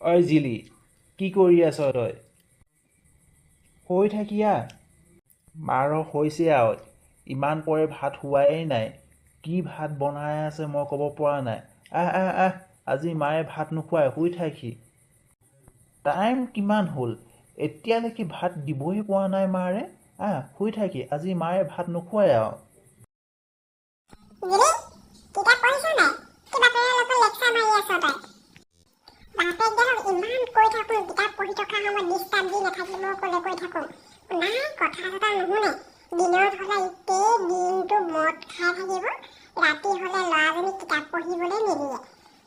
অই জিলি কি কৰি আছ তই? হৈ থাকিয়া মাৰ হৈছে আৰু ইমান পৰে ভাত হোৱাই নাই। কি ভাত বনাই আছে মই ক'ব পৰা নাই। আহ আহ আহ আজি মায়ে ভাত নোখোৱাই শুই থাকহি টাইম কিমান হ'ল? এতিয়ালৈকে ভাত দিবই পৰা নাই মাৰে। আহ শুই থাকি আজি মায়ে ভাত নোখোৱাই আৰু। বাপেকজনক ইমান কৈ থাকোঁ, কিতাপ পঢ়ি থকা সময়ত ডিষ্টাৰ্ব দি নাথাকিব ক'লে কৈ থাকোঁ। নাই, কথা চথা নুশুনে। দিনত হ'লে গোটেই দিনটো মদ খাই থাকিব, ৰাতি হ'লে ল'ৰাজনী কিতাপ পঢ়িবলৈ নিদিয়ে।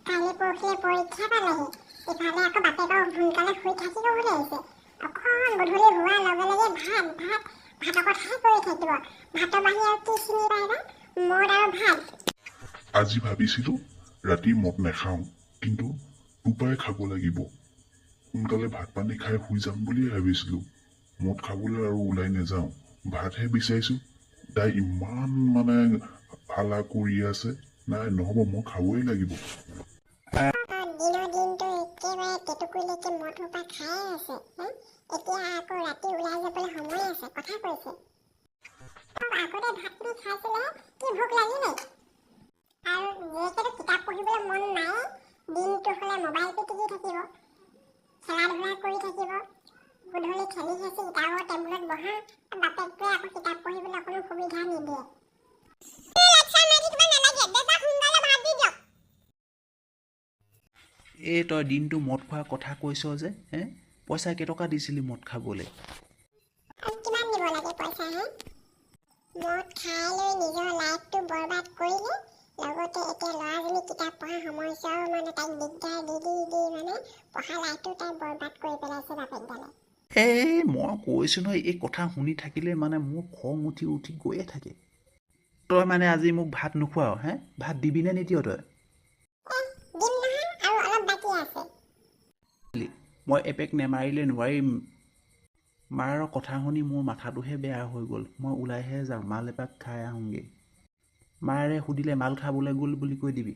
কালি পৰহিলে পৰীক্ষা পালেহি। ইফালে আকৌ বাপেকক সোনকালে শুই থাকিব আহিছে। অকণ গধূলি হোৱাৰ লগে লগে ভাত ভাত, ভাতৰ কথাই কৈ থাকিব। ভাতৰ বাহিৰে আৰু কি চিনি বা? মদ আৰু ভাত। আজি ভাবিছিলোঁ ৰাতি মদ নাখাওঁ, কিন্তু দুপাই খাব লাগিব। সোনকালে ভাত পানী খাই শুই যাম বুলিয়ে ভাবিছিলোঁ। মদ খাবলৈ আৰু ওলাই নাযাওঁ। ভাতহে বিচাৰিছোঁ। তাই ইমান মানে হালা কৰি আছে। নাই নহ'ব মই খাবই লাগিব। আৰু মোবাইল পিটিকি থাকিব খেলা ধূলা কৰি থাকিব গধূলি খেলি খেচি কিতাপৰ টেবুলত বহা বাপেকটোৱে আকৌ কিতাপ পঢ়িবলৈ অকণো সুবিধা নিদিয়ে। এই তই দিনটো মদ খোৱাৰ কথা কৈছ যে হে? পইচা কেইটকা দিছিলি মদ খাবলৈ? আৰু কিমান দিব লাগে পইচা হে? মদ খাই লৈ নিজৰ লাইফটো বৰবাদ কৰিলে লগতে এতিয়া ল'ৰাজনী কিতাপ পঢ়া সময়ছোৱাও মানে তাইক দিগদাৰ দি দি দি মানে পঢ়া লাইফটো তাই বৰবাদ কৰি পেলাইছে বাপেকডালে এই মই কৈছোঁ নহয় এই কথা শুনি থাকিলে মানে মোৰ খং উঠি উঠি গৈয়ে থাকে তই মানে আজি মোক ভাত নোখোৱাও হে ভাত দিবিনে নিদিয় তই মই এপেক নেমাৰিলে নোৱাৰিম মাৰ কথা শুনি মোৰ মাথাটোহে বেয়া হৈ গ'ল মই ওলাইহে যাওঁ মাল এপাক খাই আহোঁগৈ মাৰে সুধিলে মাল খাবলৈ গ'ল বুলি কৈ দিবি?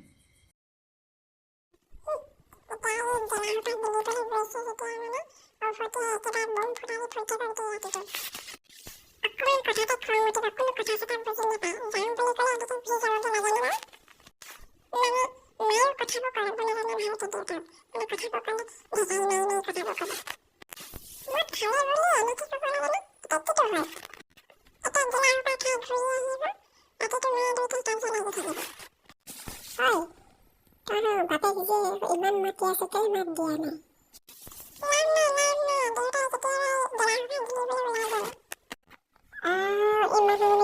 ইমান মাতি আছে তই মাত দিয়া নাই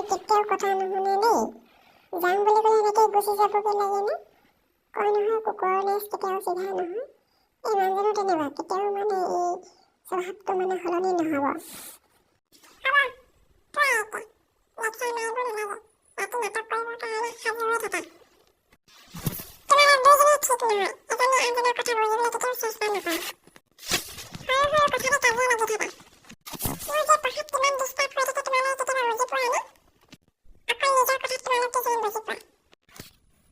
কেতিয়াও কথা নুশুনে দেই। যাম বুলি ক'লে এনেকৈ গুচি যাবগৈ লাগে নে কয় নহয় কুকুৰৰ নেচ কেতিয়াও চিধা নহয়। এই মানুহজনো তেনেকুৱা কেতিয়াও মানে এই স্বভাৱটো মানে সলনি নহ'ব। গেলে আঞ্জনার কথা বলে মেয়েটিকে শেষ না। হয় হয়ে হয়ে কথাটা কাজে লাগে ধরো তুই যে পাহাড় কিমান বিস্তার করে তোকে তোমার মেয়েকে তোরা বুঝে পড়ে না? আপনি নিজের কথা তোমার একটা জীবন বুঝে পড়ে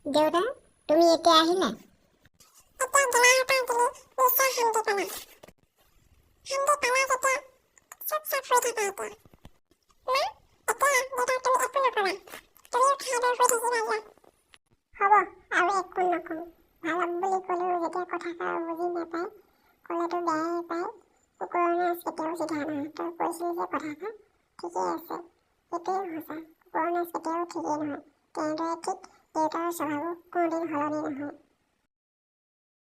দেউরা তুমি এতে আহিলা? এটা দেওয়ার পর দিলে নিশ্চয় হান্দি হব আৰু একো ভাল বুলি ক'লেও যেতিয়া কথাষাৰ বুজি নাপায় ক'লেতো বেয়াই পায় কুকুৰৰ নাচ কেতিয়াও চিধা নহয়। তই কৈছিলি যে কথাষাৰ ঠিকেই আছে সেইটোৱে সঁচা কুকুৰৰ নাচ কেতিয়াও ঠিকেই নহয়। তেনেদৰে ঠিক দেউতাৰ স্বভাৱো কোনোদিন সলনি নহয়।